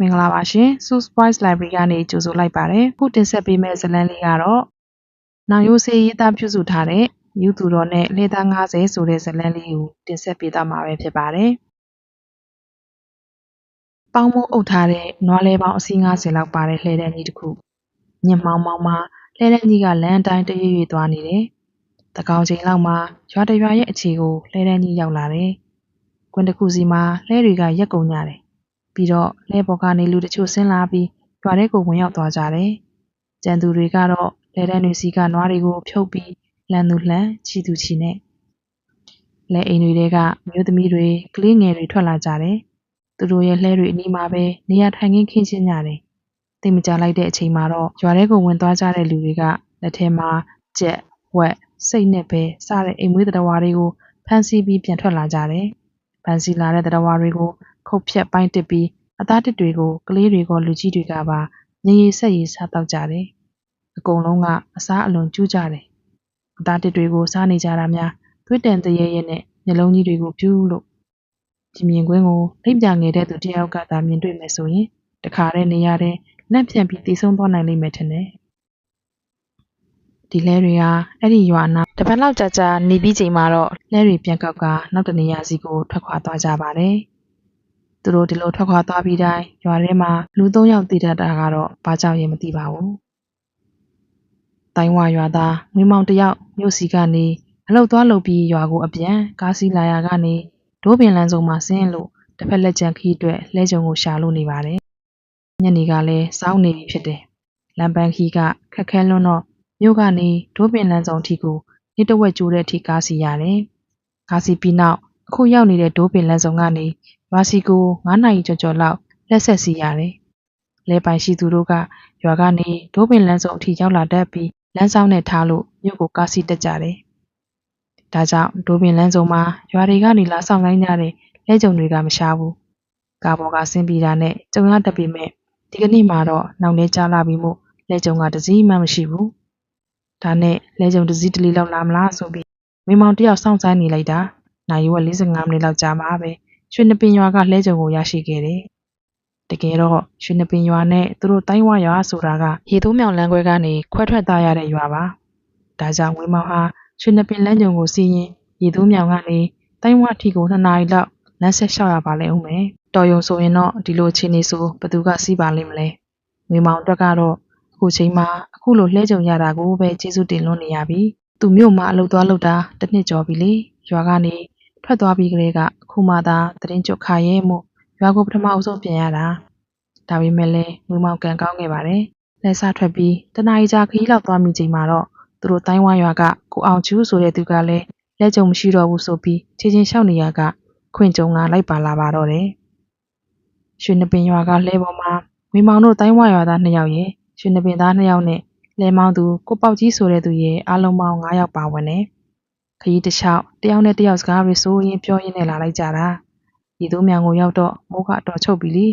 မင်္ဂလာပါရှင် Source Voice Library ကနေကြိုဆိုလိုက်ပါတယ်ခုတင်ဆက်ပေးမယ့်ဇာတ်လမ်းလေးကတော့နောင်ရိုးစေးရေးသားပြုစုထားတဲ့ယူသူတော်နဲ့လေသား90ဆိုတဲ့ဇာတ်လမ်းလေးကိုတင်ဆက်ပေးသွားမှာပဲဖြစ်ပါတယ်ပေါင်းမိုးအုပ်ထားတဲ့နွားလဲပေါင်းအစီး90လောက်ပါတဲ့လှဲတဲ့ကြီးတစ်ခုညင်မောင်မောင်မှာလှဲတဲ့ကြီးကလမ်းအတိုင်းတရွေ့ရွေ့သွားနေတယ်တကောင်ချိန်လောက်မှာရွာတရွာရဲ့အခြေကိုလှဲတဲ့ကြီးရောက်လာတယ်ကွင်းတစ်ခုစီမှာလှဲတွေကရက်ကုန်ကြတယ် ပြီးတော့လှဲပေါ်ကနေလူတချို့ဆင်းလာပြီးရွာထဲကိုဝင်ရောက်သွားကြတယ်ကြံသူတွေကတော့လှဲတဲ့တွေစီကနွားတွေကိုဖြုတ်ပြီးလှန်သူလှန်ချီသူချီနဲ့လဲအိမ်တွေတဲကမျိုးသမီးတွေကလေးငယ်တွေထွက်လာကြတယ်သူတို့ရဲ့လှဲတွေအနီးမှာပဲနေရာထိုင်ခင်းခင်းချင်းကြတယ်တိတ်မကြလိုက်တဲ့အချိန်မှာတော့ရွာထဲကိုဝင်သွားကြတဲ့လူတွေကလက်ထဲမှာကြက်ဝက်စိတ်နဲ့ပဲစတဲ့အိမ်မွေးတရားဝါတွေကိုဖမ်းဆီးပြီးပြန်ထွက်လာကြတယ်ဖမ်းဆီးလာတဲ့တရားဝါတွေကို ခုတ်ဖြတ်ပိုင်းတစ်ပြီး အသားတစ်တွေကို ကလေးတွေကလူကြီးတွေကပါငရေဆက်ရေစားတော့ကြတယ် အကုန်လုံးက အစားအလွန်ကျူးကြတယ် အသားတစ်တွေကို စားနေကြတာများ သွေးတန်တရေရဲနဲ့ မျက်လုံးကြီးတွေကိုပြူးလို့ ဒီမြင်ကွင်းကို လိပ်ပြငယ်တဲ့သူတယောက်ကသာ မြင်တွေ့မယ်ဆိုရင်တခါတည်း နေရတဲ့လက်ဖြန့်ပြီးတည်ဆုံးသွားနိုင်လိမ့်မယ်ထင်တယ် ဒီလဲတွေဟာ အဲ့ဒီရွာနာတစ်ပတ်လောက်ကြာကြာနေပြီးချိန်မှာတော့လဲတွေပြန်ကောက်ကနောက်တနေရာစီကို ထွက်ခွာသွားကြပါတယ် သူတို့ဒီလိုထွက်ခွာသွားပြီးတိုင်းရွာထဲမှာလူ၃ယောက်တည်တတ်တာကတော့ဘာကြောင့်ရင်မသိပါဘူးတိုင်းဝရွာသားငွေမောင်တယောက်မြို့စီကနေအလုတ်သွားလုပ်ပြီးရွာကိုအပြန်ကားစီးလာရာကနေဒိုးပင်လန်းစုံမှာဆင်းလို့တစ်ဖက်လက်ကျန်ခီးအတွက်လဲကြုံကိုရှာလို့နေပါတယ်ညနေကလည်းစောင်းနေပြီဖြစ်တယ်လမ်းပန်းခီးကခက်ခဲလွန်းတော့မြို့ကနေဒိုးပင်လန်းစုံအထိကိုနေ့တစ်ဝက်ကျိုးတဲ့အထိကားစီရတယ်ကားစီပြီးနောက် အခုရောက်နေတဲ့ဒိုးပင်လန်းစုံကနေရွာစီကို9နာရီကျော်ကျော်လောက်လက်ဆက်စီရတယ်လဲပိုင်ရှိသူတို့ကရွာကနေဒိုးပင်လန်းစုံအထိရောက်လာတတ်ပြီးလမ်းဆောင်နဲ့ထားလို့မြို့ကိုကားစီတက်ကြတယ်။ဒါကြောင့်ဒိုးပင်လမ်းစုံမှာရွာတွေကနေလာဆောင်လိုက်ကြတဲ့လက်ကြုံတွေကမရှားဘူး။ကားပေါ်ကဆင်းပြီးတာနဲ့ကြုံရတတ်ပေမဲ့ဒီကနေ့မှာတော့နောက်နေကြလာပြီးမို့လက်ကြုံကတစည်းမှမရှိဘူး။ဒါနဲ့လက်ကြုံတစည်းတလီလောက်လာမလားဆိုပြီးမိမောင်တယောက်စောင့်ဆိုင်နေလိုက်တာ နိုင်ရွက် 45 မိနစ်လောက်ကြာမှပဲ ရွှေနှပင်ရွာက လှဲကြုံကို ရရှိခဲ့တယ်။တကယ်တော့ ရွှေနှပင်ရွာနဲ့ သူတို့တိုင်းဝရွာဆိုတာက ရေသိုးမြောင်လမ်းခွဲကနေ ခွဲထွက်သားရတဲ့ရွာပါ။ဒါကြောင့် ဝင်းမောင်ဟာ ရွှေနှပင်လမ်းကြုံကိုစီးရင်ရေသိုးမြောင်ကနေတိုင်းဝထီကို2နာရီလောက် လမ်းဆက်လျှောက်ရပါလိမ့်ဦးမယ်။တော်ယုံဆိုရင်တော့ ဒီလိုအခြေအနေဆိုဘသူက စီးပါလိမ့်မလဲ။ဝင်းမောင်အတွက်ကတော့ အခုချိန်မှာ အခုလို လှဲကြုံရတာကိုပဲ ကျေးဇူးတင်လွန်းနေရပြီ။သူမြို့မှာ အလုပ်သွားလုပ်တာ တစ်နှစ်ကျော်ပြီလေ။ရွာကနေ ထွက်သွားပြီးကလေးကအခုမှသာတရင်ကျွတ်ခါရဲမို့ရွာကိုပထမအဆုံးပြန်ရတာဒါပေမဲ့လည်းငွေမောင်ကန်ကောင်းခဲ့ပါတယ်လက်စားထွက်ပြီးတနားရီကြာခရီးလောက်သွားမိချိန်မှာတော့သူတို့တိုင်းဝမ်ရွာကကိုအောင်ကျူးဆိုတဲ့သူကလည်းလက်ကြုံမရှိတော့ဘူးဆိုပြီးခြေချင်းလျှောက်နေရကခွင့်ကြုံကလိုက်ပါလာပါတော့တယ်ရွှေနှပင်ရွာကလဲပေါ်မှာငွေမောင်တို့တိုင်းဝမ်ရွာသားနှစ်ယောက်ရဲ့ရွှေနှပင်သားနှစ်ယောက်နဲ့လဲမောင်းသူကိုပေါက်ကြီးဆိုတဲ့သူရဲ့အားလုံးပေါင်း9ယောက်ပါဝင်တယ် ခရီးတစ်လျှောက်တယောက်နဲ့တယောက်စကားတွေဆိုရင်းပြောရင်းနဲ့လာလိုက်ကြတာဒီသူမြောင်ကိုရောက်တော့မိုးကအတော်ချုပ်ပြီလေ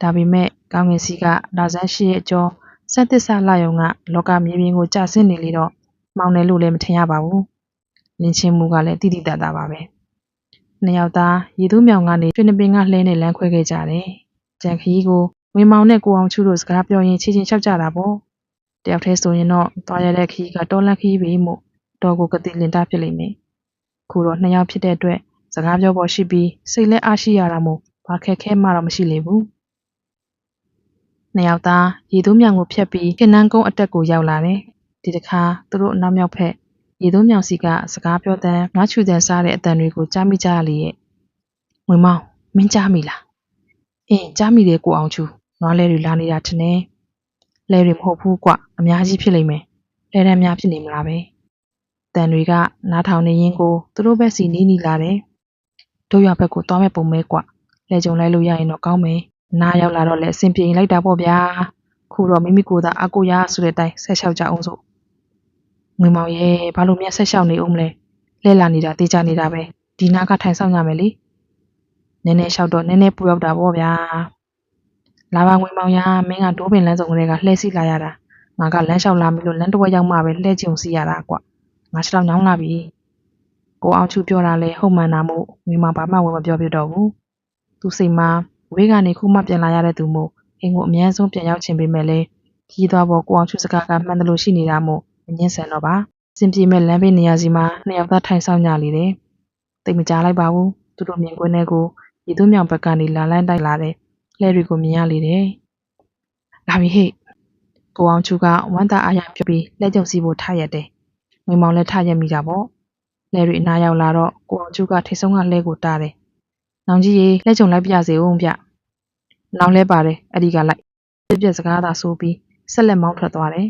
ဒါပေမဲ့ကောင်းကင်စီကလာဇန်းရှိရဲ့အကျော်စက်သစ္စာလာယုံကလောကမြေပြင်ကိုကျဆင်းနေလေတော့မောင်တယ်လို့လည်းမထင်ရပါဘူးလင်းချင်းမူကလည်းတိတိတတ်တာပါပဲနှစ်ယောက်သားရေသူးမြောင်ကနေကျွန်းပင်ကလှဲနဲ့လမ်းခွဲခဲ့ကြတယ်ကြံခီးကိုဝင်းမောင်နဲ့ကိုအောင်ချူတို့စကားပြောရင်းချင်းချင်းလျှောက်ကြတာပေါ့တယောက်တည်းဆိုရင်တော့တွားရတဲ့ခီးကတော်လန့်ခီးပြီမို့ တော်ကိုကတိလင်တာဖြစ်လိမ့်မယ်ခုတော့နှစ်ယောက်ဖြစ်တဲ့အတွက်စကားပြောပေါ်ရှိပြီးစိတ်လည်းအားရှိရတာမို့ဘာခက်ခဲမှတော့မရှိလေဘူးနှစ်ယောက်သားရေသွုံးမြောင်ကိုဖြတ်ပြီးခင်နန်းကုန်းအတက်ကိုရောက်လာတယ်ဒီတစ်ခါသူတို့အနောက်မြောက်ဖက်ရေသွုံးမြောင်စီကစကားပြောတဲ့ငါချူတဲ့စားတဲ့အတန်တွေကိုကြားမိကြရလေရဲ့ငွေမောင်မင်းကြားမိလားအင်းကြားမိတယ်ကိုအောင်ချူနွားလဲတွေလာနေတာထင်တယ်လဲတွေမဟုတ်ဘူးကွအများကြီးဖြစ်လိမ့်မယ်လဲတန်းများဖြစ်နေမလားပဲ တန်တွေက နားထောင်နေရင်ကို သူတို့ဘက်စီနီးနီးလာတယ် တို့ရွာဘက်ကို သွားမဲ့ပုံမဲကွလဲကြုံလိုက်လို့ရရင်တော့ ကောင်းမယ် နားရောက်လာတော့လည်း အဆင်ပြေလိုက်တာပေါ့ဗျာ ခုတော့ မိမိကိုယ်သာအကိုရဆိုတဲ့အတိုင်း ဆက်လျှောက်ကြအောင်ဆိုငွေမောင်ရဲ့ဘာလို့မြတ်ဆက်လျှောက်နေအောင်မလဲလဲလာနေတာတေးချနေတာပဲ ဒီနာကထိုင်ဆောင်ရမယ်လေ နည်းနည်းလျှောက်တော့ နည်းနည်းပူရောက်တာပေါ့ဗျာ လာပါ ငွေမောင်ရမင်းက ဒိုးပင်လန်းစုံကလေးက လှဲစီလာရတာ ငါက လမ်းလျှောက်လာပြီလို့ လမ်းတစ်ဝက်ရောက်မှပဲ လှဲကြုံစီရတာကွ ငါခြေထောက်ညောင်းလာပြီကိုအောင်ချူပြောတာလဲဟုတ်မှန်တာမို့ငွေမောင်ဘာမှဝင်မပြောပြတော့ဘူးသူစိတ်မှာဝေးကနေခုမှပြန်လာရတဲ့သူမို့အိမ်ကိုအမြဲဆုံးပြန်ရောက်ချင်ပေမဲ့လည်းကြီးသွားပေါ်ကိုအောင်ချူစကားကမှန်တယ်လို့ရှိနေတာမို့မငင်းဆန်တော့ပါစင်ပြေမဲ့လမ်းဘေးနေရာစီမှာနှစ်ယောက်သားထိုင်ဆောင်ကြလေတယ်တိတ်မကြလိုက်ပါဘူးသူတို့မြင်ကွင်းထဲကိုရေသွင်းမြောင်ဘက်ကနေလာလန်းတိုက်လာတဲ့လှဲတွေကိုမြင်ရလေတယ်လာပြီဟဲ့ကိုအောင်ချူကဝမ်းသာအားရပြပြီးလက်ကြုံစီဖို့ထားရက်တယ် ငွေမောင်လည်းထားရက်မိကြပေါ့လှဲတွေအနားရောက်လာတော့ကိုအောင်ချူကထိတ်ဆုံးကလှဲကိုတားတယ်နောင်ကြီးရေလက်ကြုံလိုက်ပြစေဦးဗျနောင်လဲပါတယ်အဲ့ဒီကလိုက်ပြက်ပြက်စကားသာဆိုပြီးဆက်လက်မောင်းထွက်သွားတယ်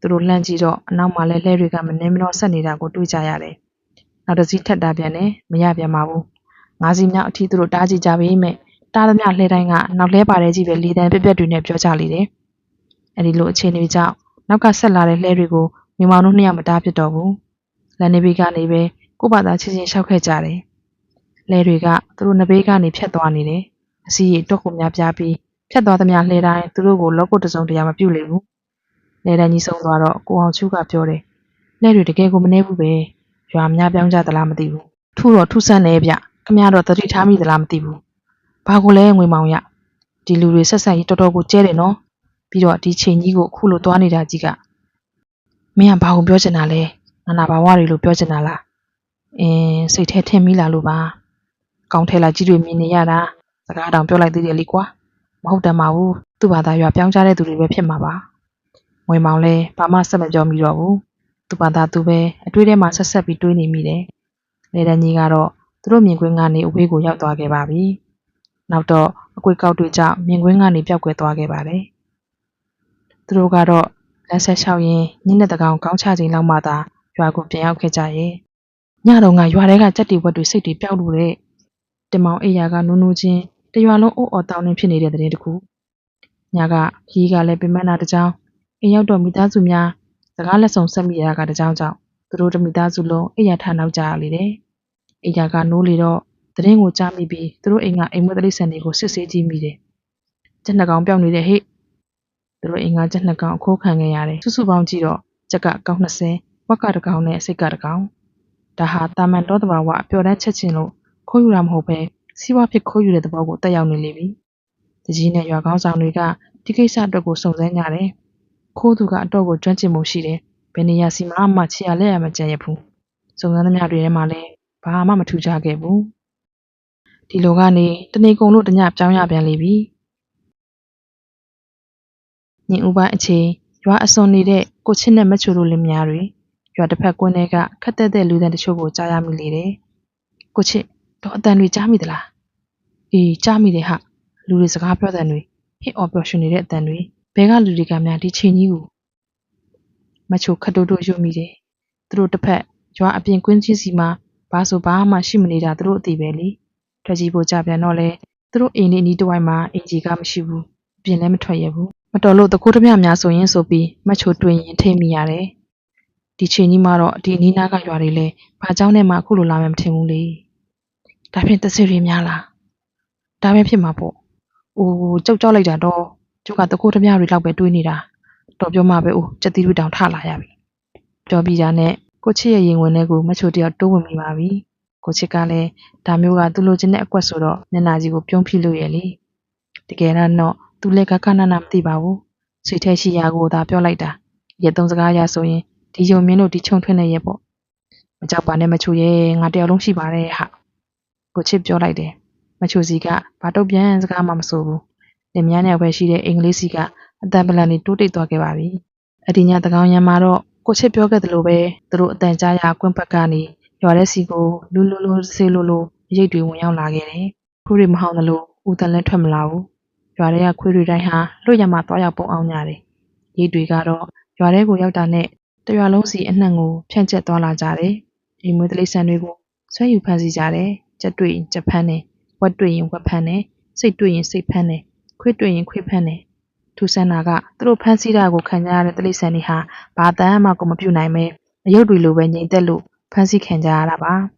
သူတို့လှမ်းကြည့်တော့အနောက်မှာလဲလှဲတွေကမနှင်းမနှောဆက်နေတာကိုတွေ့ကြရတယ်နောက်တစ်စီးထက်တာပြန်တယ်မရပြန်ပါဘူးငါးစီးမြောက်အထီးသူတို့တားကြည့်ကြပြီမဲ့တားသမျှလှဲတိုင်းကနောက်လဲပါတယ်ကြီးပဲလေတန်းပြက်ပြက်တွေနဲ့ပြောကြလေတယ်အဲ့ဒီလိုအခြေအနေကြောင့်နောက်ကဆက်လာတဲ့လှဲတွေကို မြမောင်တို့နှစ်ယောက်မတားဖြစ်တော့ဘူးလန်နေဘီကနေပဲကို့ဘာသာချင်းချင်းရှောက်ခဲ့ကြတယ်လဲတွေကသူတို့နှစ်ဘေးကနေဖြတ်သွားနေတယ်အစီရီတော့ကိုများပြားပြီးဖြတ်သွားသမျှလှဲတိုင်းသူတို့ကိုလောကုတ်တစုံတရာမပြုတ်လေဘူး။လှဲတိုင်းကြီးဆုံးသွားတော့ကိုအောင်ချူကပြောတယ်။လှဲတွေတကယ်ကိုမနှဲဘူးပဲ။ရွာများပြောင်းကြသလားမသိဘူး။ထူတော့ထူဆန်းနေဗျ။ခမရတော့တတိထားမိသလားမသိဘူး။ဘာကိုလဲငွေမောင်ရ။ဒီလူတွေဆက်ဆက်ကြီးတော်တော်ကိုကျဲတယ်နော်။ပြီးတော့ဒီချိန်ကြီးကိုအခုလိုသွားနေတာကြီးက မင်းကဘာကိုပြောချင်တာလဲ။နာနာဘာဝတွေလို့ပြောချင်တာလား။အင်းစိတ်ထဲထင်မိလာလို့ပါ။ကောင်းထဲလာကြီးတွေမြင်နေရတာစကားတောင်ပြောလိုက်သေးတယ်လေကွာမဟုတ်တယ်မဘူးသူ့ဘာသာရွာပြောင်းကြတဲ့သူတွေပဲဖြစ်မှာပါငွေမောင်လဲဘာမှဆက်မပြောမိတော့ဘူးသူ့ဘာသာသူပဲအတွေးထဲမှာဆက်ဆက်ပြီးတွေးနေမိတယ်လေတန်းကြီးကတော့သူတို့မြင်ကွင်းကနေအဝေးကိုရောက်သွားခဲ့ပါပြီနောက်တော့အကွေကောက်တွေကြောင့်မြင်ကွင်းကနေပျောက်ကွယ်သွားခဲ့ပါတယ်သူတို့ကတော့ လမ်းဆက်လျှောက်ရင်းညနေတကောင်ကောင်းချချိန်လောက်မှသာရွာကိုပြန်ရောက်ခဲ့ကြရဲ့ညတော့ငါရွာထဲကကြက်တီဝက်တွေစိတ်တွေပျောက်လို့တဲ့တင်မောင်အိယာကနူးနူးချင်းတရွာလုံးအိုးအော်တောင်းနေဖြစ်နေတဲ့တဲ့တခုညကခီးကလည်းပင်မနာတစ်ကြောင်းအိမ်ရောက်တော့မိသားစုများစကားလက်ဆောင်ဆက်မိရတာကတစ်ကြောင်းကြောင့်သူတို့တမိသားစုလုံးအိယာထနောက်ကြရလေတယ်အိယာကနိုးလေတော့တရင်ကိုကြားမိပြီးသူတို့အိမ်ကအိမ်မွေးတိရစ္ဆာန်တွေကိုစစ်ဆေးကြည့်မိတယ်ကျက်နှကောင်ပြောင်းနေတဲ့ဟိတ် သူတို့အိမ်ကကျက်နှကောင်အခိုးခံခဲ့ရတယ်စုစုပေါင်းကြည့်တော့ကျက်ကကောင်း20ဝက်ကတစ်ကောင်နဲ့စိတ်ကတစ်ကောင်ဒါဟာတာမန်တော်တဘာဝအပျော်တမ်းချက်ချင်းလို့ခိုးယူတာမဟုတ်ပဲစီးပွားဖြစ်ခိုးယူတဲ့သဘောကိုတက်ရောက်နေလေပြီ။တကြီးနဲ့ရွာကောင်းဆောင်တွေကဒီကိစ္စအတွက်ကိုစုံစမ်းကြတယ်။ခိုးသူကအတော့ကိုကျွမ်းကျင်မှုရှိတယ်။ဘယ်နေရာစီမှာမှချီရလက်ရမကြံရဘူး။စုံစမ်းသမျှတွေထဲမှာလည်းဘာမှမထူးခြားခဲ့ဘူး။ဒီလိုကနေတနေကုန်လို့တညပြောင်းရပြန်လေပြီ။ ညင်ဦးပိုင်းအချိန်ရွာအစွန်နေတဲ့ကိုချစ်နဲ့မချိုတို့လင်မယားတွေရွာတစ်ဖက်ကွင်းထဲကခက်တဲ့တဲ့လူတဲ့တချို့ကိုကြားရမိလေတယ်။ကိုချစ်တော့အတန်တွေကြားမိသလားအေးကြားမိတယ်ဟာလူတွေစကားပြောတဲ့တွေဟစ်အော်ပျော်ရွှင်နေတဲ့အတန်တွေဘဲကလူတွေကများဒီချိန်ကြီးကိုမချိုခတ်တိုးတိုးယုံမိတယ်သူတို့တစ်ဖက်ရွာအပြင်ကွင်းကြီးစီမှာဘာဆိုဘာမှရှိမနေတာသူတို့အသိပဲလေထွက်ကြီးဖို့ကြပြန်တော့လဲသူတို့အိမ်လေးနီးတစ်ဝိုက်မှာအင်ကြီးကမရှိဘူးအပြင်လည်းမထွက်ရဘူးမ တော်လို့တကူတမျှများဆိုရင်ဆိုပြီးမချိုတွင်ရင်ထိမိရတယ်။ဒီချိန်ကြီးမှာတော့ဒီနီးနားကရွာတွေလဲဘာကြောင့်နဲ့မှအခုလိုလာမှမထင်ဘူးလေ။ဒါဖြင့်တဆွေတွေများလား။ဒါပဲဖြစ်မှာပေါ့။အိုးကြောက်ကြောက်လိုက်တာတော့ကျုပ်ကတကူတမျှတွေလောက်ပဲတွေးနေတာ။တော်ပြောမှပဲအိုးစက်တီးတွေတောင်ထလာရပြီ။ပြောပြီးတာနဲ့ကိုချစ်ရဲ့ရင်ဝင်ထဲကိုမချိုတယောက်တိုးဝင်မိပါပြီ။ကိုချစ်ကလည်းဒါမျိုးကသူ့လိုချင်တဲ့အကွက်ဆိုတော့မျက်နှာကြီးကိုပြုံးဖိလို့ရဲ့လေ။တကယ်တော့ သူလည်းကကနနာမသိပါဘူးစိတ်ထဲရှိရာကိုသာပြောလိုက်တာရက်သုံးစကားရဆိုရင်ဒီယုံမင်းတို့ဒီခြုံထွင်းနေရဲ့ပေါ့မကြောက်ပါနဲ့မချိုရဲ့ငါတယောက်လုံးရှိပါတယ်ဟာကိုချစ်ပြောလိုက်တယ်။မချိုစီကဘာတော့ပြန်စကားမှမဆိုဘူး။လင်မယားနဲ့ပဲရှိတဲ့အင်္ဂလိပ်စီကအတန်ပလန်နေတိုးတိတ်သွားခဲ့ပါပြီ။အဒီညတကောင်ရံမှာတော့ကိုချစ်ပြောခဲ့သလိုပဲသူတို့အတန်ကြားရကွင်းဘက်ကနေရွာတဲ့စီကိုလူလူလူဆေးလူလူရိတ်တွေဝင်ရောက်လာခဲ့တယ်။ခွေးတွေမဟောင်းသလိုဦးတန်လည်းထွက်မလာဘူး။ ရွာတွေကခွေးတွေတိုင်းဟာလွတ်ရမှသွားရောက်ပုံအောင်ကြတယ်။ရိတ်တွေကတော့ရွာထဲကိုရောက်တာနဲ့တရွာလုံးစီအနှံ့ကိုဖြန့်ကျက်သွားလာကြတယ်။ဒီမွေးတိရစ္ဆာန်တွေကိုဆွဲယူဖမ်းဆီးကြတယ်။ကြက်တွေ့ရင်ကြက်ဖမ်းတယ်။ဝက်တွေ့ရင်ဝက်ဖမ်းတယ်။စိတ်တွေ့ရင်စိတ်ဖမ်းတယ်။ခွေးတွေ့ရင်ခွေးဖမ်းတယ်။ထူဆန်းတာကသူတို့ဖမ်းဆီးတာကိုခံကြရတဲ့တိရစ္ဆာန်တွေဟာဘာတမ်းမှကိုမပြုတ်နိုင်ပဲအယုတ်တွေလိုပဲငြိမ်သက်လို့ဖမ်းဆီးခံကြရတာပါ။သူ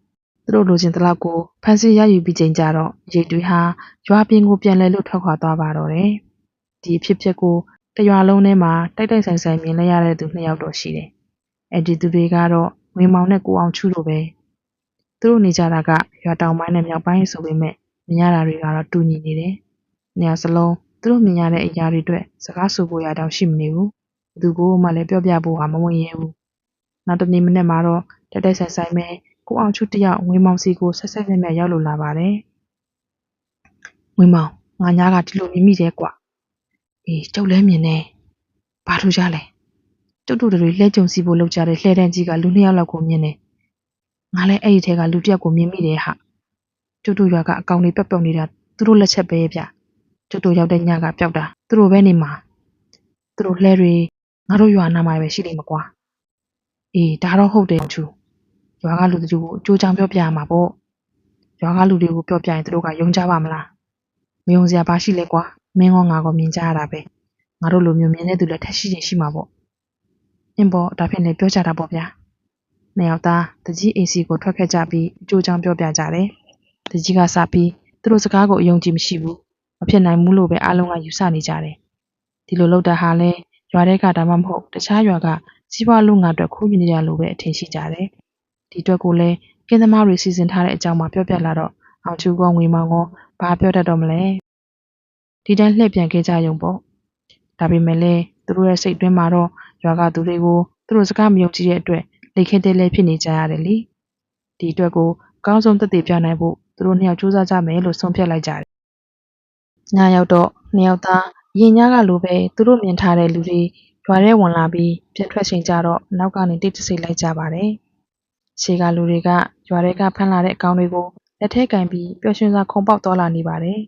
တို့လိုချင်တဲ့လောက်ကို ဖမ်းဆီးရယူပြီးချိန်ကြတော့ ရိတ်တွေဟာ ရွာပြင်ကို ပြန်လဲလို့ထွက်ခွာသွားပါတော့တယ်။ဒီအဖြစ်အပျက်ကိုတရွာလုံးထဲမှာ တိုက်တိုက်ဆိုင်ဆိုင် မြင်လိုက်ရတဲ့သူ နှစ်ယောက်တော့ရှိတယ်။အဲ့ဒီသူတွေကတော့ ငွေမောင်နဲ့ ကိုအောင်ချူလိုပဲ။သူတို့နေကြတာက ရွာတောင်ပိုင်းနဲ့ မြောက်ပိုင်းဆိုပေမဲ့မြင်ရတာတွေကတော့ တူညီနေတယ် နှစ်ယောက်စလုံး သူတို့မြင်ရတဲ့အရာတွေအတွက် စကားဆိုဖို့ရတောင် ရှိမနေဘူး ဘယ်သူကိုမှလည်း ပြောပြဖို့ဟာ မဝင်ရဲဘူး နောက်တစ်နေ့မနေ့မှာတော့တက်တက်ဆိုင်ဆိုင်ပဲ ကိုအောင်ချူတယောက်ငွေမောင်စီကိုဆက်ဆက်မြက်မြက်ရောက်လို့လာပါတယ်ငွေမောင်ငါညာကဒီလိုမြင်မိတယ်ကွာအေးကျုပ်လည်းမြင်တယ်ဘာထူကြလဲကျုပ်တို့တွေလှဲကြုံစီဖို့လောက်ကြတဲ့လှဲတန်းကြီးကလူနှစ်ယောက်လောက်ကိုမြင်တယ်ငါလည်းအဲ့ဒီထဲကလူတစ်ယောက်ကိုမြင်မိတယ်ဟာကျုပ်တို့ရွာကအကောင်တွေပက်ပုတ်နေတာသူတို့လက်ချက်ပဲဗျကျုပ်တို့ရောက်တဲ့ညကပျောက်တာသူတို့ပဲနေမှာသူတို့လှဲတွေငါတို့ရွာနာမှာပဲရှိလိမ့်မကွာအေးဒါတော့ဟုတ်တယ်ချူ ရွာကလူတို့ကိုအကျိုးချောင်းပြောပြရမှာပေါ့ရွာကလူတွေကိုပြောပြရင်သူတို့ကယုံကြပါမလားမယုံစရာဘာရှိလဲကွာမင်းကောငါကောမြင်ကြရတာပဲငါတို့လိုမျိုးမြင်တဲ့သူလည်းထက်ရှိရင်ရှိမှာပေါ့အင်းပေါ့ဒါဖြင့်လည်းပြောကြတာပေါ့ဗျာနှစ်ယောက်သားတကြီးအိမ်စီကိုထွက်ခဲ့ကြပြီးအကျိုးချောင်းပြောပြကြတယ်တကြီးကစပြီးသူတို့စကားကိုအယုံကြည်မရှိဘူးမဖြစ်နိုင်ဘူးလို့ပဲအားလုံးကယူဆနေကြတယ်ဒီလိုလုပ်တာဟာလဲရွာတဲ့ကဒါမှမဟုတ်တခြားရွာကစီးပွားလုပ်ငန်းအတွက်ခိုးယူနေကြလို့ပဲအထင်ရှိကြတယ် ဒီအတွက်ကိုလည်းကင်းသမားတွေစီစဉ်ထားတဲ့အကြောင်းမှပြောပြလာတော့အောင်ချူကောငွေမောင်ကောဘာပြောတတ်တော့မလဲဒီတိုင်းလှည့်ပြန်ခဲ့ကြရုံပေါ့ဒါပေမဲ့လည်းသူတို့ရဲ့စိတ်တွင်းမှာတော့ရွာကသူတွေကိုသူတို့စကားမယုံကြည်တဲ့အတွက်လိတ်ခဲတဲလဲဖြစ်နေကြရတယ်လေဒီအတွက်ကိုအကောင်းဆုံးသက်သေပြနိုင်ဖို့သူတို့နှစ်ယောက်စူးစမ်းကြမယ်လို့ဆုံးဖြတ်လိုက်ကြတယ်ညရောက်တော့နှစ်ယောက်သားရင်ညားကလိုပဲသူတို့မြင်ထားတဲ့လူတွေရွာထဲဝင်လာပြီးပြက်ထွက်ချိန်ကြတော့နောက်ကနေတိတ်တဆိတ်လိုက်ကြပါတယ် ရှေကလူတွေက ရွာထဲကဖမ်းလာတဲ့အကောင်တွေကိုလက်ထဲကင်ပြီးပျော်ရွှင်စွာခုံပေါက်သွားလာနေပါတယ်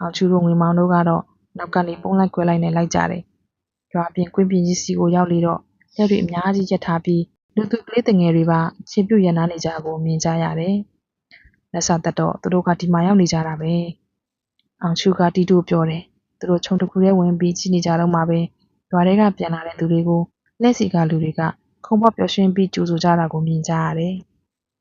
အောင်ချူတို့ငွေမောင်တို့ကတော့နောက်ကနေပုံလိုက်ကွယ်လိုက်နဲ့လိုက်ကြတယ်ရွာပြင်ကွင်းပြင်ကြီးစီကိုရောက်လေတော့လက်တွေအများကြီးရက်ထားပြီးလူသူကလေးတငယ်တွေပါရှင်ပြုတ်ရနာနေကြကိုမြင်ကြရတယ်လက်ဆောင်တက်တော့သူတို့ကဒီမှာရောက်နေကြတာပဲအောင်ချူကတီတူပြောတယ်သူတို့ခြုံတစ်ခုထဲဝင်ပြီးကြည့်နေကြတော့မှပဲရွာထဲကပြန်လာတဲ့သူတွေကိုလက်စီကလူတွေက ခုံပေါက်ပျော်ရွှင်ပြီး ကြိုဆိုကြတာကို မြင်ကြရတယ်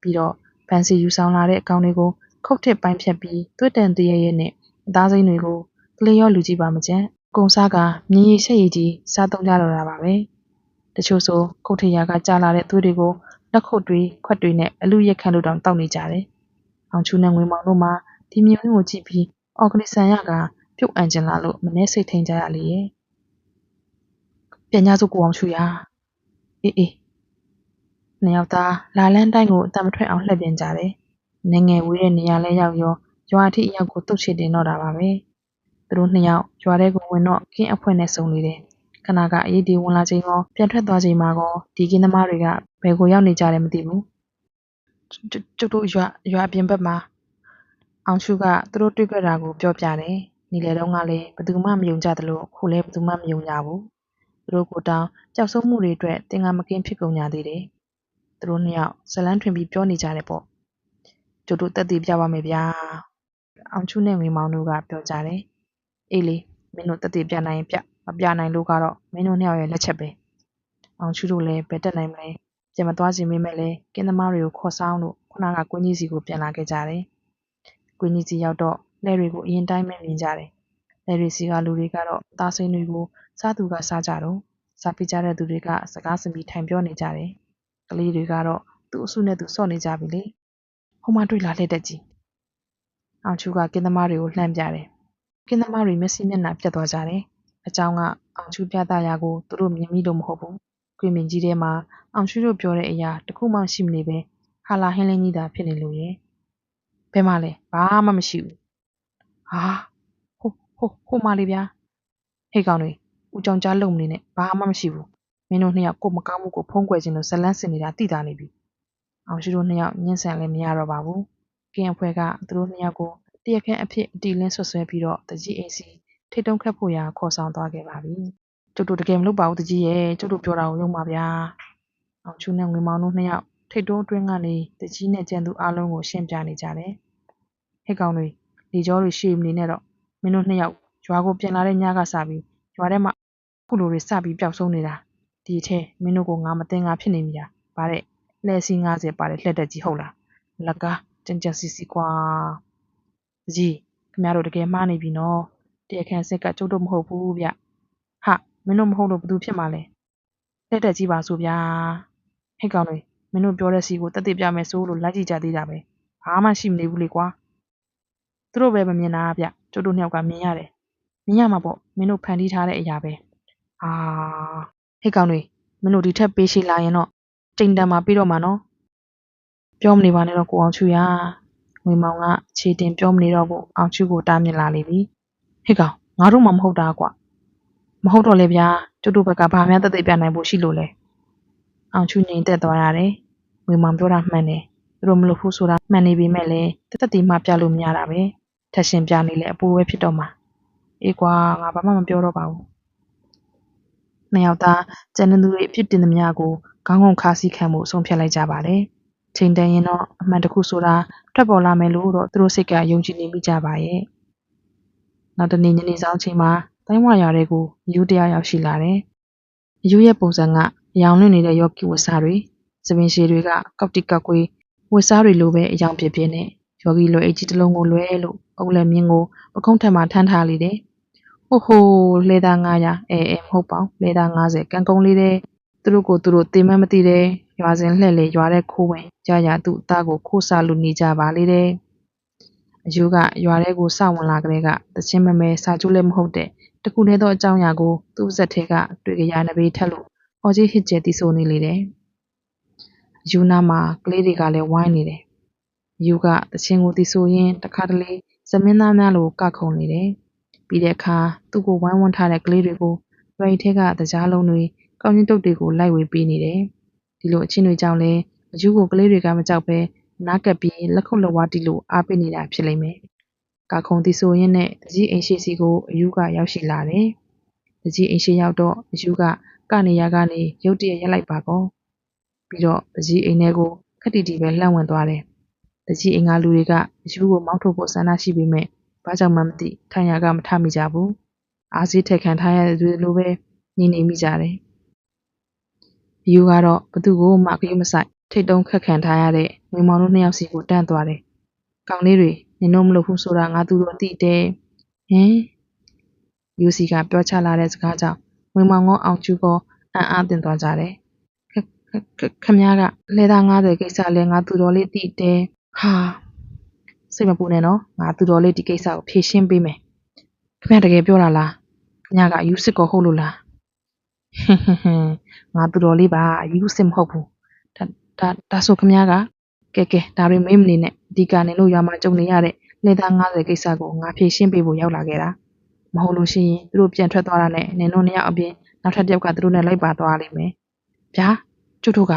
ပြီးတော့ဖန်စီယူဆောင်လာတဲ့ အကောင်တွေကို ခုတ်ထစ်ပိုင်းဖြတ်ပြီး သွေးတန်တရရဲနဲ့ အသားစိမ်းတွေကို ကလေးရော လူကြီးပါမကြမ်းကုံစားကမြင်းရည်ဆက်ရည်ကြီး စားသုံးကြတော့တာပါပဲ တချို့ဆို ခုတ်ထရာကကြာလာတဲ့ သွေးတွေကို လက်ခုပ်တွေ ခွက်တွေနဲ့ အလူရက်ခန့်လို့တောင်တောက်နေကြတယ် အောင်ချူနဲ့ ငွေမောင်တို့မှဒီမြင်းကိုကြည့်ပြီး အော်ဂနီဆန်ရကပြုတ်အံကျင်လာလို့ မနှဲစိတ်ထိန်ကြရလေရဲ့ ပြန်ကြစို့ ကိုအောင်ချူရ အေးအေးနှစ်ယောက်သား လာလန်းတိုင်းကိုအတမထွက်အောင် လှည့်ပြန်ကြတယ်။နေငယ်ဝေးတဲ့နေရာလဲရောက်ရော ရွာအထိအရောက်ကိုတုတ်ချစ်တင်တော့တာပါပဲ။သူတို့နှစ်ယောက် ရွာထဲကိုဝင်တော့ ကင်းအဖွဲနဲ့စုံနေတယ်။ခဏက အရေးဒီဝင်လာချိန်ကော ပြန်ထွက်သွားချိန်မှာကော ဒီကင်းသမားတွေက ဘယ်ကိုရောက်နေကြတယ် မသိဘူး။ကျုပ်တို့ ရွာရွာအပြင်ဘက်မှာ အောင်ရှုက သူတို့တွေ့ကြတာကို ပြောပြတယ်။နေလေတော့ကလည်း ဘယ်သူမှ မယုံကြသလိုခုလည်း ဘယ်သူမှ မယုံကြဘူး။ သူတို့ကိုတောင်ကြောက်ဆုံးမှုတွေအတွက်တင်ငါမကင်းဖြစ်ကုန်ကြသေးတယ်။သူတို့နှစ်ယောက်ဇလန်းထွင်ပြီးပြောနေကြတယ်ပေါ့။ကျုပ်တို့တက်တည်ပြပါမယ်ဗျာ။အောင်ချူနဲ့ငွေမောင်တို့ကပြောကြတယ်။အေးလေမင်းတို့တက်တည်ပြနိုင်ရင်ပြမပြနိုင်လို့ကတော့မင်းတို့နှစ်ယောက်ရဲ့လက်ချက်ပဲ။အောင်ချူတို့လည်းဘယ်တက်နိုင်မလဲ။ပြန်မသွားခြင်းမေးမဲ့လဲကင်းသမားတွေကိုခေါ်ဆောင်လို့ခုနကကွင်းကြီးစီကိုပြန်လာခဲ့ကြတယ်။ကွင်းကြီးစီရောက်တော့လဲတွေကိုအရင်တိုင်းပဲမြင်ကြတယ်။ လဲတွေစီကလူတွေကတော့ သားစိမ်းတွေကို စားသူကစားကြတော့စားပြကြတဲ့သူတွေက စကားစင်ပြီး ထိုင်ပြောနေကြတယ်။ကလေးတွေကတော့ သူ့အဆုနဲ့သူစော့နေကြပြီလေ။ဟိုမှတွေ့လာလက်တက်ကြီး။အောင်ချူကကင်းသမားတွေကို လှမ်းပြတယ်။ကင်းသမားတွေ မျက်စိမျက်နှာပြတ်သွားကြတယ်။အကြောင်းက အောင်ချူပြတာရာကို သူတို့မြင်မိလို့ မဟုတ်ဘူး။ကွင်းမင်ကြီးထဲမှာ အောင်ချူတို့ပြောတဲ့အရာတခုမှရှိမနေပဲဟာလာဟင်းလင်းကြီးသာ ဖြစ်နေလို့ရဲ့။ဘယ်မှလဲ ဘာမှမရှိဘူး။ဟာ ဟိုဟိုဟိုမှလေဗျာ။ဟေ့ကောင်တွေဦးကြောင်ကြားလုံမနေနဲ့ဘာမှမရှိဘူးမင်းတို့နှစ်ယောက်ကိုမကောင်းမှုကိုဖုံးကွယ်ခြင်းလို့ဇလန်းစင်နေတာသိတာနေပြီအောင်ရှိတို့နှစ်ယောက်ညှင်းဆန်လည်းမရတော့ပါဘူးကင်းအဖွဲ့ကသူတို့နှစ်ယောက်ကိုတရက်ခန့်အဖြစ်အတီလင်းဆွဆွဲပြီးတော့တကြီးအိမ်စီထိတ်တုံးခတ်ဖို့ရာခေါ်ဆောင်သွားခဲ့ပါပြီကျုပ်တို့တကယ်မလုပ်ပါဘူးတကြီးရဲ့ကျုပ်တို့ပြောတာကိုယုံပါဗျာအောင်ချူနဲ့ငွေမောင်တို့နှစ်ယောက်ထိတ်တုံးအတွင်းကနေတကြီးနဲ့ကျန်သူအလုံးကိုရှင်းပြနေကြတယ်ဟဲ့ကောင်တွေလေကြောတွေရှေ့မနေနဲ့တော့ မင်းတို့နှစ်ယောက်ရွာကိုပြန်လာတဲ့ညကစပြီးရွာထဲမှာခုလိုတွေစပြီးပျောက်ဆုံးနေတာဒီအထဲမင်းတို့ကိုငါမသိငါဖြစ်နေမိတာဗါတဲ့လှဲစီ90ပါတဲ့လှက်တက်ကြီးဟုတ်လားလကားကြင်ကြစီစီကွာကြီးခင်ဗျားတို့တကယ်မှားနေပြီနော်တရားခံစစ်ကကျုပ်တို့မဟုတ်ဘူးဗျဟာမင်းတို့မဟုတ်လို့ဘသူဖြစ်မှာလဲလက်တက်ကြီးပါဆိုဗျာဟဲ့ကောင်တွေမင်းတို့ပြောတဲ့စီကိုတက်တက်ပြမယ်ဆိုလို့လိုက်ကြည့်ကြသေးတာပဲဘာမှရှိမနေဘူးလေကွာသူတို့ပဲမမြင်တာဗျ ကျုပ်တို့နှစ်ယောက်ကမြင်ရတယ်မြင်ရမှာပေါ့မင်းတို့ဖန်တီးထားတဲ့အရာပဲအာဟဲ့ကောင်တွေမင်းတို့ဒီထက်ပေးရှိလာရင်တော့တိမ်တန်မှာပြီးတော့မှာနော်ပြောမနေပါနဲ့တော့ကိုအောင်ချူရငွေမောင်ကခြေတင်ပြောမနေတော့ဘူးအောင်ချူကိုတားမြစ်လာလေပြီဟဲ့ကောင်ငါတို့မှမဟုတ်တာကွာမဟုတ်တော့လေဗျာကျုပ်တို့ဘက်ကဘာမှတသက်ပြနိုင်ဖို့ရှိလို့လဲအောင်ချူငြိမ်သက်သွားရတယ်ငွေမောင်ပြောတာမှန်တယ်သူတို့မလို့ဖို့ဆိုတာမှန်နေပေမဲ့လည်းတသက်တည်းမှပြလို့မရတာပဲ ထက်ရှင်ပြနေလေအပူပဲဖြစ်တော့မှာအေးကွာငါဘာမှမပြောတော့ပါဘူးနှစ်ယောက်သားကျန်တဲ့သူတွေအဖြစ်တင်သမျှကိုခေါင်းငုံခါစီခံမှုဆုံးဖြတ်လိုက်ကြပါတယ်ချိန်တန်ရင်တော့အမှန်တခုဆိုတာထွက်ပေါ်လာမယ်လို့တော့သူတို့စိတ်ကယုံကြည်နေမိကြပါရဲ့နောက်တနေ့ညနေဆောင်ချိန်မှာတိုင်းဝါရွာတွေကိုယူတရားရောက်ရှိလာတယ်အယူရဲ့ပုံစံကအယောင်လွင့်နေတဲ့ယောဂီဝတ်စားတွေသပင်ရှည်တွေကကောက်တိကောက်ကွေးဝတ်စားတွေလိုပဲအယောင်ပြပြနဲ့ ယောဂီလိုအိတ်ကြီးတစ်လုံးကိုလွဲလို့အုပ်လက်မြင်းကိုပခုံးထက်မှထမ်းထားလေတယ်ဟိုဟိုလေသား900အဲအဲမဟုတ်ပါဘူးလေသား90ကန်ကုန်းလေးတဲ့သူတို့ကိုသူတို့တင်မမသိတဲ့ရွာစဉ်လှည့်လေရွာတဲ့ခိုးဝင်ကြာကြာသူ့အသားကိုခိုးစားလူနေကြပါလေတဲ့အယူကရွာထဲကိုစဝင်လာကလေးကတချင်းမမဲစာကျိုးလည်းမဟုတ်တဲ့တခုတည်းသောအကြောင်းအရာကိုသူ့ဇက်ထဲကတွေ့ကြရနဘေးထက်လို့အော်ကြီးဟစ်ကျဲတီးဆိုနေလေတယ်အယူနာမှာကလေးတွေကလည်းဝိုင်းနေတယ် အယူကတချင်းကိုတီးဆိုရင်းတခါတလေသမင်းသားများလိုကခုန်နေတယ်ပြီးတဲ့အခါသူ့ကိုဝိုင်းဝန်းထားတဲ့ကလေးတွေကိုရွာထဲကတကြားလုံးတွေကောင်းချင်းတုတ်တွေကိုလိုက်ဝေပေးနေတယ်ဒီလိုအချင်းတွေကြောင့်လည်းအယူကိုကလေးတွေကမကြောက်ပဲနားကပ်ပြီးလက်ခုပ်လက်ဝါးတီလို့အားပေးနေတာဖြစ်လိမ့်မယ်။ကာခုံတီဆိုရင်းနဲ့တကြီးအိမ်ရှိစီကိုအယူကရောက်ရှိလာတယ်။တကြီးအိမ်ရှိရောက်တော့အယူကကနေရာကနေရုတ်တရက်ရက်လိုက်ပါကော။ပြီးတော့တကြီးအိမ်ထဲကိုခက်တီတီပဲလှမ်းဝင်သွားတယ်။ တကြီးအိမ်ကလူတွေကအယူကိုမောင်းထုတ်ဖို့ ဆန္ဒရှိပေမဲ့ဘာကြောင့်မှမသိထိုင်ရာက မထမိကြဘူး။အားစီးထက်ခံထားရတဲ့သူလိုပဲ နေနေမိကြတယ်။ယူကတော့ဘသူကိုမှကြည့်မဆိုင်ထိတ်တုံးခက်ခံထားရတဲ့ ငွေမောင်တို့နှစ်ယောက်စီကို တန်းသွားတယ်။ကောင်လေးတွေ နင်တို့မလို့ဘူးဆိုတာ ငါသူတို့သိတယ်။ဟင်ယူစီက ပြောချလာတဲ့စကားကြောင့် ငွေမောင်ကော အောင်ကျူကော အံ့အားသင့်သွားကြတယ်။ခခခမည်းကလဲသား90ကိစ္စလဲငါသူတော်လေးသိတယ်။ ဟာစိတ်မပူနဲ့နော်ငါသူတော်လေးဒီကိစ္စကိုဖြေရှင်းပေးမယ်။ခမည်းတကယ်ပြောတာလား။ခမည်းကယူစစ်ကောဟုတ်လို့လား။ဟင်ဟင်ဟင်ငါသူတော်လေးပါယူစစ်မဟုတ်ဘူး။ဒါဒါဆိုခမည်းကကဲကဲဒါတွေမေးမနေနဲ့အဓိကနေလို့ရွာမှာကြုံနေရတဲ့လေသား90ကိစ္စကိုငါဖြေရှင်းပေးဖို့ရောက်လာခဲ့တာမဟုတ်လို့ရှိရင်သူတို့ပြန်ထွက်သွားတာနဲ့နင်တို့နှစ်ယောက်အပြင်နောက်ထပ်တစ်ယောက်ကသူတို့နဲ့လိုက်ပါသွားလိမ့်မယ်ဗျာကျုပ်တို့က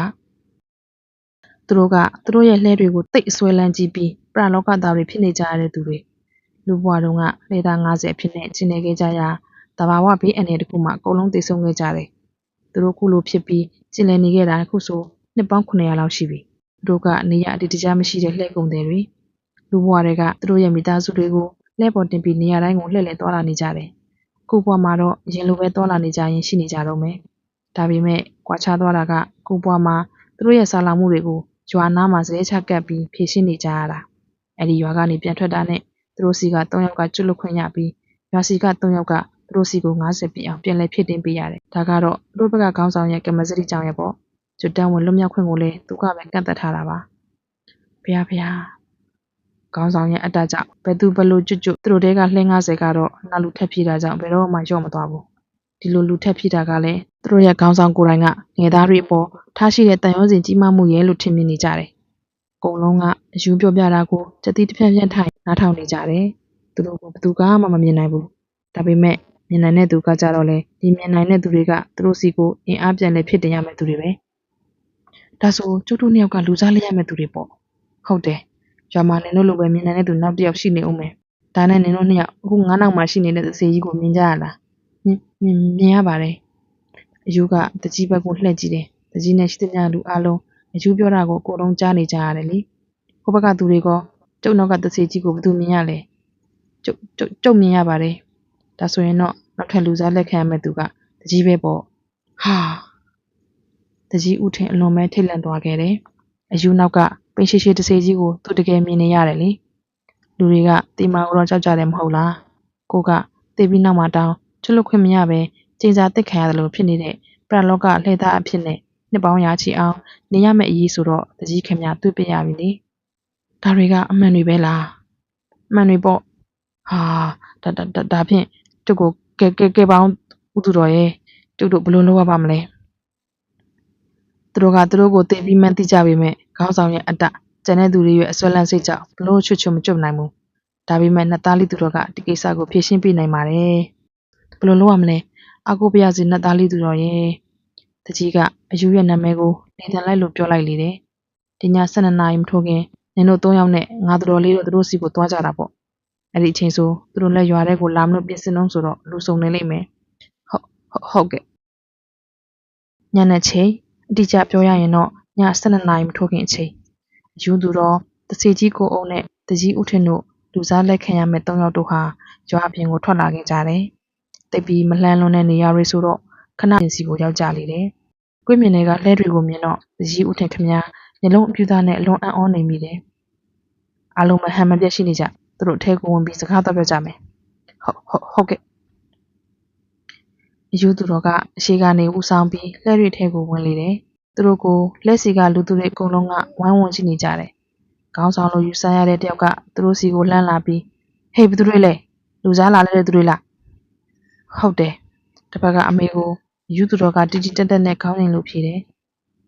သူတို့ကသူတို့ရဲ့လှဲတွေကိုတိတ်အစွဲလန်းကြည့်ပြီးပရလောကသားတွေဖြစ်နေကြရတဲ့သူတွေလူဘွားတုန်းကလေသား90ဖြစ်နေကျင်နေခဲ့ကြရတဘာဝဘေးအနေတစ်ခုမှအကုန်လုံးသိဆုံးခဲ့ကြတယ်သူတို့ခုလိုဖြစ်ပြီးကျင်လည်နေခဲ့တာခုဆိုနှစ်ပေါင်း900လောက်ရှိပြီသူတို့ကနေရအတိတကျမရှိတဲ့လှဲကုန်တယ်တွေလူဘွားတွေကသူတို့ရဲ့မိသားစုတွေကိုလှဲပေါ်တင်ပြီးနေရာတိုင်းကိုလှည့်လည်သွားလာနေကြတယ်ခုဘွားမှာတော့ရင်လိုပဲသွားလာနေကြရင်ရှိနေကြတော့မယ်ဒါပေမဲ့ကွာခြားသွားတာကခုဘွားမှာသူတို့ရဲ့ဆာလာမှုတွေကို ရွာနားမှာစလဲချကပ်ပြီးဖြည့်ရှင်းနေကြရတာအဲ့ဒီရွာကနေပြန်ထွက်တာနဲ့သူတို့စီက3ယောက်ကကျွတ်လွတ်ခွင့်ရပြီးရွာစီက3ယောက်ကသူတို့စီကို90ပြည့်အောင်ပြန်လဲဖြစ်တင်ပေးရတယ်ဒါကတော့သူတို့ဘက်ကခေါင်းဆောင်ရဲ့ကမစရိကြောင့်ရဲ့ပေါ့ကျွတ်တန်းဝင်လွတ်မြောက်ခွင့်ကိုလည်းသူကပဲကန့်သက်ထားတာပါဖះဖះခေါင်းဆောင်ရဲ့အတ္တကြောင့်ဘယ်သူဘလို့ကျွတ်ကျွတ်သူတို့တဲကလှင်း90ကတော့နောက်လူထက်ပြေးတာကြောင့်ဘယ်တော့မှရော့မသွားဘူး ဒီလိုလူထက်ပြေးတာကလည်းသူတို့ရဲ့ခေါင်းဆောင်ကိုယ်တိုင်ကငယ်သားတွေအပေါ်ထားရှိတဲ့တန်ရုံးစဉ်ကြီးမားမှုရဲ့လို့ထင်မြင်နေကြတယ်အကုန်လုံးကအယူပြောပြတာကိုစတိတစ်ဖြန့်ဖြန့်ထိုင်နားထောင်နေကြတယ်သူတို့ကဘသူကမှမမြင်နိုင်ဘူးဒါပေမဲ့မြင်နိုင်တဲ့သူကကြတော့လေဒီမြင်နိုင်တဲ့သူတွေကသူတို့စီကိုအင်အားပြန်လဲဖြစ်တင်ရမယ့်သူတွေပဲဒါဆိုကျုပ်တို့နှစ်ယောက်ကလူစားလိုက်ရမယ့်သူတွေပေါ့ဟုတ်တယ်ရွာမှာနင်တို့လိုပဲမြင်နိုင်တဲ့သူနောက်တစ်ယောက်ရှိနေဦးမယ်ဒါနဲ့နင်တို့နှစ်ယောက်အခုငါးနောက်မှာရှိနေတဲ့စေကြီးကိုမြင်ကြရလား မြင်မြင်မြင်ရပါတယ်အယူကတကြီးဘက်ကိုလှည့်ကြည့်တယ်တကြီးနဲ့ရှိသမျှလူအလုံးအယူပြောတာကိုအကုန်လုံးကြားနေကြရတယ်လေဟိုဘက်ကသူတွေကကျုပ်နောက်ကတစေကြီးကိုဘယ်သူမြင်ရလဲကျုပ်ကျုပ်ကျုပ်မြင်ရပါတယ်ဒါဆိုရင်တော့နောက်ထပ်လူစားလက်ခံရမယ့်သူကတကြီးပဲပေါ့ဟာတကြီးဥထင်အလွန်ပဲထိတ်လန့်သွားခဲ့တယ်။အယူနောက်ကပင်ရှိရှိတစေကြီးကိုသူတကယ်မြင်နေရတယ်လေ။လူတွေကတီမာကိုတော့ကြောက်ကြတယ်မဟုတ်လား။ကိုကတေးပြီးနောက်မှာတောင်း ချွတ်လွတ်ခွင့်မရပဲကျင်စာတက်ခံရတယ်လို့ဖြစ်နေတဲ့ပရလောကလှည့်သားအဖြစ်နဲ့နှစ်ပေါင်းရာချီအောင်နေရမယ့်အရေးဆိုတော့တကြီးခင်ဗျတွေ့ပြရပြီလေ။ဒါတွေကအမှန်တွေပဲလား။အမှန်တွေပေါ့။ဟာဒါဒါဒါဖြင့်တုတ်ကိုကဲကဲကဲပေါင်းဥသူတော်ရဲ့တုတ်တို့ဘယ်လိုလုပ်ရပါမလဲသူတို့ကသူတို့ကိုတင်ပြီးမှန်းသိကြပေမဲ့ခေါင်းဆောင်ရဲ့အတ္တကျန်တဲ့သူတွေရဲ့အစွဲလန်းစိတ်ကြောင့်ဘလို့ချွတ်ချွတ်မကြွနိုင်ဘူးဒါပေမဲ့နှစ်သားလေးသူတို့ကဒီကိစ္စကိုဖြေရှင်းပြနိုင်ပါတယ် ဘယ်လိုလုပ်ရမလဲအကူပြရစီနှစ်သားလေးသူတော်ရဲ့တကြီးကအယူရဲ့နာမည်ကိုနေတန်လိုက်လို့ပြောလိုက်လေတယ်ဒီည12နာရီမထိုးခင်နင်တို့၃ယောက်နဲ့ငါသူတော်လေးတို့သူတို့စီကိုသွားကြတာပေါ့အဲ့ဒီအချိန်ဆိုသူတို့လည်းရွာထဲကိုလာမလို့ပြင်ဆင်တော့ဆိုတော့လူစုံနေလိမ့်မယ်ဟုတ်ဟုတ်ဟုတ်ကဲ့ညနေချိန်အတိအကျပြောရရင်တော့ည12နာရီမထိုးခင်အချိန်အယူသူတော်တစီကြီးကိုအုံနဲ့တကြီးဥထင်တို့လူစားလက်ခံရမဲ့၃ယောက်တို့ဟာရွာအပြင်ကိုထွက်လာခဲ့ကြတယ် တိတ်ပြီးမလှမ်းလွန်တဲ့နေရာတွေဆိုတော့ ခဏစီကို ရောက်ကြလေတယ် ကွေးမြင်တွေကလှဲတွေကိုမြင်တော့တကြီးဥထင်ခမညာညလုံးအပြူသားနဲ့ အလွန်အံ့ဩနေမိတယ် အားလုံးမဟန်မပြတ်ရှိနေကြ သူတို့အထဲကိုဝင်ပြီး စကားတော့ပြောကြမယ် ဟုတ် ဟုတ်ဟုတ်ကဲ့အယူသူတော်က အရှိကနေ ဦးဆောင်ပြီး လှဲတွေထဲကို ဝင်လေတယ် သူတို့ကိုလက်စီက လူသူတွေအကုန်လုံးက ဝိုင်းဝန်းကြည့်နေကြတယ် ခေါင်းဆောင်လိုယူဆရတဲ့တယောက်က သူတို့စီကို လှမ်းလာပြီး ဟေးဘသူတွေလဲ လူစားလာတဲ့သူတွေလား ဟုတ်တယ်တစ်ဖက်ကအမေကိုယူသူတော်ကတီတီတက်တက်နဲ့ခေါင်းရင်လို့ဖြေတယ်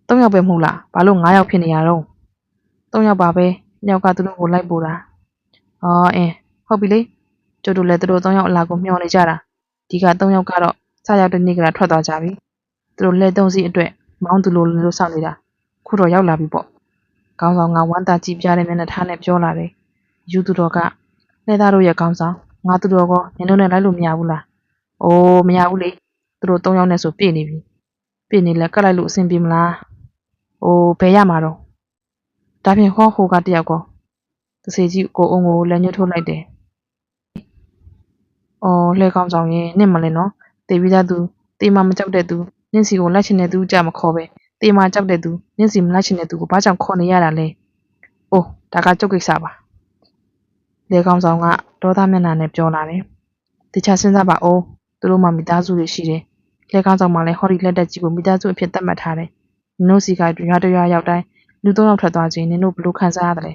သုံးယောက်ပဲမဟုတ်လားဘာလို့ငါးယောက်ဖြစ်နေရတော့သုံးယောက်ပါပဲနှစ်ယောက်ကသူတို့ကိုလိုက်ပို့တာအော်အင်းဟုတ်ပြီလေကျုပ်တို့လည်းသူတို့သုံးယောက်အလာကိုမျှော်နေကြတာဒီကသုံးယောက်ကတော့စရောက်တဲ့နေ့ကလာထွက်သွားကြပြီသူတို့လက်သုံးစီအတွက်မောင်းသူလိုလိုလို့စောင့်နေတာခုတော့ရောက်လာပြီပေါ့ခေါင်းဆောင်ကဝမ်းသာကြည်ပြတဲ့မျက်နှာထားနဲ့ပြောလာတယ်ယူသူတော်ကလက်သားတို့ရဲ့ခေါင်းဆောင်ငါသူတော်ကနင်တို့နဲ့လိုက်လို့မရဘူးလား အိုးမရဘူးလေသူတို့သုံးယောက်နဲ့ဆိုပြည့်နေပြီပြည့်နေလဲကတ်လိုက်လို့အဆင်ပြေမလားအိုးဘယ်ရမှာတော့ဒါဖြင့်ဟောဟိုကတယောက်ကောတစေကြီးကိုအုံကိုလက်ညှိုးထိုးလိုက်တယ်အော်လှဲကောင်းဆောင်ရင်နင့်မလဲနော်တေပြီးသားသူတေမမကြောက်တဲ့သူနင့်စီကိုလိုက်ချင်တဲ့သူကြမခေါ်ပဲတေမကြောက်တဲ့သူနင့်စီမလိုက်ချင်တဲ့သူကိုဘာကြောင့်ခေါ်နေရတာလဲအိုးဒါကကြုတ်ကိစ္စပါလေကောင်းဆောင်ကဒေါသမျက်နှာနဲ့ပြောလာတယ်တခြားစဉ်းစားပါအောင် သူတို့မှမိသားစုတွေရှိတယ်လက်ကောင်းဆောင်မှလည်းဟော်ဒီလက်တက်ကြီးကိုမိသားစုအဖြစ်သတ်မှတ်ထားတယ်နင်တို့စီကရွာတရွာရောက်တိုင်းလူသုံးယောက်ထွက်သွားခြင်းနင်တို့ဘယ်လိုခံစားရတယ်လဲ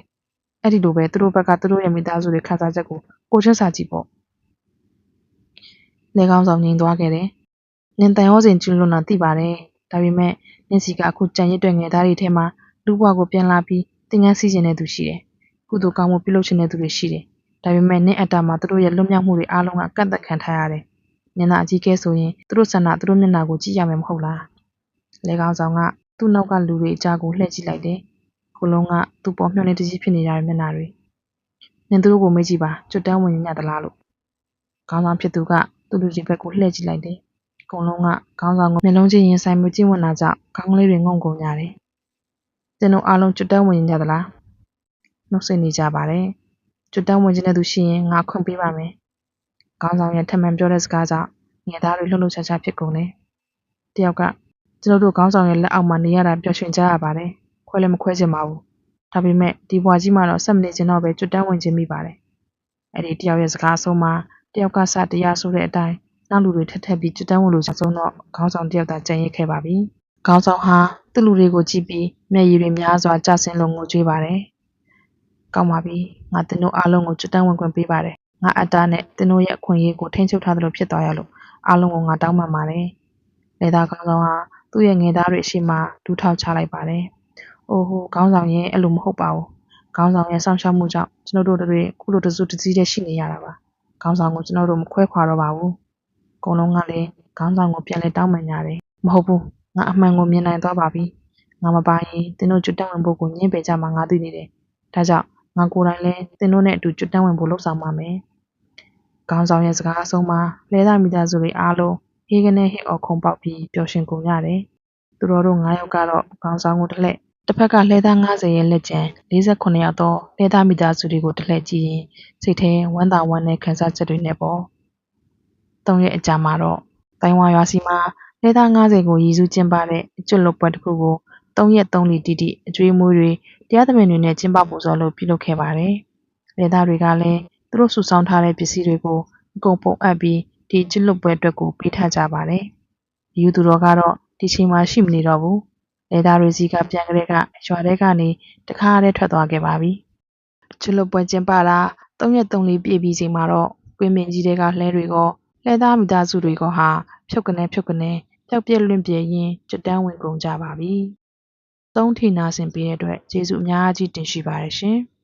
အဲ့ဒီလိုပဲသူတို့ဘက်ကသူတို့ရဲ့မိသားစုတွေခံစားချက်ကိုကိုချင်းစာကြည့်ပေါ့လေကောင်းဆောင်ငြိမ်သွားခဲ့တယ်နင်တန်ရောစင်ကျွလွန်တာသိပါတယ်ဒါပေမဲ့နင်စီကအခုကြံရစ်တဲ့ငယ်သားတွေထဲမှာလူ့ဘဝကိုပြန်လာပြီးတင်ငန်းစီးကျင်တဲ့သူရှိတယ်ကုသိုလ်ကောင်းမှုပြုလုပ်ချင်တဲ့သူတွေရှိတယ်ဒါပေမဲ့နင့်အတ္တမှာသူတို့ရဲ့လွတ်မြောက်မှုတွေအားလုံးကကန့်သက်ခံထားရတယ် ညနာအကြီးကဲဆိုရင် သူတို့ဆန္ဒသူတို့မျက်နှာကိုကြည့်ရမယ်မဟုတ်လားလေကောင်းဆောင်က သူ့နောက်ကလူတွေအကြကိုလှည့်ကြည့်လိုက်တယ်ခုလုံးကသူ့ပေါ်မျှော်လင့်တကြီးဖြစ်နေကြတဲ့မျက်နှာတွေနင်သူတို့ကိုမေးကြည့်ပါကျွတ်တန်းဝင်ညသလားလို့ခေါင်းဆောင်ဖြစ်သူကသူ့လူကြီးဘက်ကိုလှည့်ကြည့်လိုက်တယ်အကုန်လုံးကခေါင်းဆောင်ကိုမျက်လုံးချင်းရင်ဆိုင်မှုကျင့်ဝတ်တာကြောင့်ခေါင်းကလေးတွေငုံကုန်ကြတယ်ကျင်တို့အားလုံးကျွတ်တန်းဝင်ညသလားနှုတ်ဆက်နေကြပါတယ်ကျွတ်တန်းဝင်ခြင်းတဲ့သူရှိရင်ငါခွင့်ပေးပါမယ် ခေါင်းဆောင်ရဲ့ထမှန်ပြောတဲ့စကားကြောင့်ငယ်သားတွေလှုပ်လှုပ်ရှားရှားဖြစ်ကုန်တယ်တယောက်ကကျွန်တော်တို့ခေါင်းဆောင်ရဲ့လက်အောက်မှာနေရတာပျော်ရွှင်ကြရပါတယ်ခွဲလည်းမခွဲချင်ပါဘူးဒါပေမဲ့ဒီဘွားကြီးမှတော့ဆက်မနေချင်တော့ပဲကျွတ်တန်းဝင်ခြင်းမိပါတယ်အဲ့ဒီတယောက်ရဲ့စကားအဆုံးမှာတယောက်ကစတရားဆိုတဲ့အတိုင်းနောက်လူတွေထက်ထက်ပြီးကျွတ်တန်းဝင်လို့ဆုံးတော့ခေါင်းဆောင်တယောက်သာကြံ့ရစ်ခဲ့ပါပြီခေါင်းဆောင်ဟာသူ့လူတွေကိုကြည့်ပြီးမျက်ရည်တွေများစွာကျဆင်းလို့ငိုကြွေးပါတယ်ကောင်းပါပြီငါတင်တို့အားလုံးကိုကျွတ်တန်းဝင်ခွင့်ပေးပါတယ် ငါအတ္တနဲ့တင်တို့ရဲ့အခွင့်အရေးကိုထိန်းချုပ်ထားသလိုဖြစ်သွားရလို့အားလုံးကိုငါတောင်းပန်ပါတယ်လေသားခေါင်းဆောင်ဟာသူ့ရဲ့ငယ်သားတွေအရှိမဒူးထောက်ချလိုက်ပါတယ်။အိုးဟိုခေါင်းဆောင်ရဲ့အဲ့လိုမဟုတ်ပါဘူး။ခေါင်းဆောင်ရဲ့စောင့်ရှောက်မှုကြောင့်ကျွန်တော်တို့တွေခုလိုတစုတစည်းတည်းရှိနေရတာပါ။ခေါင်းဆောင်ကိုကျွန်တော်တို့မခွဲခွာတော့ပါဘူး။အကုန်လုံးကလည်းခေါင်းဆောင်ကိုပြန်လဲတောင်းပန်ကြတယ်။မဟုတ်ဘူး။ငါအမှန်ကိုမြင်နိုင်သွားပါပြီ။ငါမပါရင်တင်းတို့ကျွတ်တန်းဝင်ဖို့ကိုညှင်းပယ်ကြမှာငါသိနေတယ်။ဒါကြောင့် ငါကိုယ်တိုင်လည်းတင်းတို့နဲ့အတူကျွတ်တန်းဝင်ဖို့လှုပ်ဆောင်ပါမယ်။ခေါင်းဆောင်ရဲ့စကားအဆုံးမှာလဲသားမိသားစုတွေအားလုံးဟေးကနေဟစ်အော်ခုန်ပေါက်ပြီးပျော်ရွှင်ကုန်ကြတယ်။သူတော်တို့9ယောက်ကတော့ခေါင်းဆောင်ကိုတစ်လှည့်တစ်ဖက်ကလှဲသား90ရဲ့လက်ကျန်48ယောက်တော့လှဲသားမိသားစုတွေကိုတစ်လှည့်ကြည့်ရင်စိတ်ထဲဝမ်းသာဝမ်းနည်းခံစားချက်တွေနဲ့ပေါ့။သုံးရက်အကြာမှာတော့တိုင်ဝါရွာစီမှာလှဲသား90ကိုရည်စူးကျင်းပတဲ့အကျွတ်လုတ်ပွဲတစ်ခုကို3ရက်3လီတိတိအကျွေးမွေးတွေ တရားသဖြင့်တွေနဲ့ကျင်းပပူဇော်လို့ပြုလုပ်ခဲ့ပါတယ်။လှဲသားတွေကလည်းသူတို့စုဆောင်းထားတဲ့ပစ္စည်းတွေကိုအကုန်ပုံအပ်ပြီးဒီကျွတ်လုတ်ပွဲအတွက်ကိုပေးထားကြပါတယ်။ယူသူတော်ကတော့ဒီချိန်မှာရှိမနေတော့ဘူး။လေသားတွေစီကပြန်ကလေးကရွာထဲကနေတခါတည်းထွက်သွားခဲ့ပါပြီ။ကျွတ်လုတ်ပွဲကျင်းပတာ၃ရက်၃လပြည့်ပြီးချိန်မှာတော့ကွင်းမင်ကြီးတွေကလှဲတွေကလှလှည့်သားမိသားစုတွေကဟာဖြုတ်ကနေဖြုတ်ကနေပျောက်ပြက်လွင့်ပြဲရင်းကြွတန်းဝင်ကုန်ကြပါပြီ။ သုံးထီနာဆင်ပေးတဲ့အတွက်ကျေးဇူးအများကြီးတင်ရှိပါတယ်ရှင်။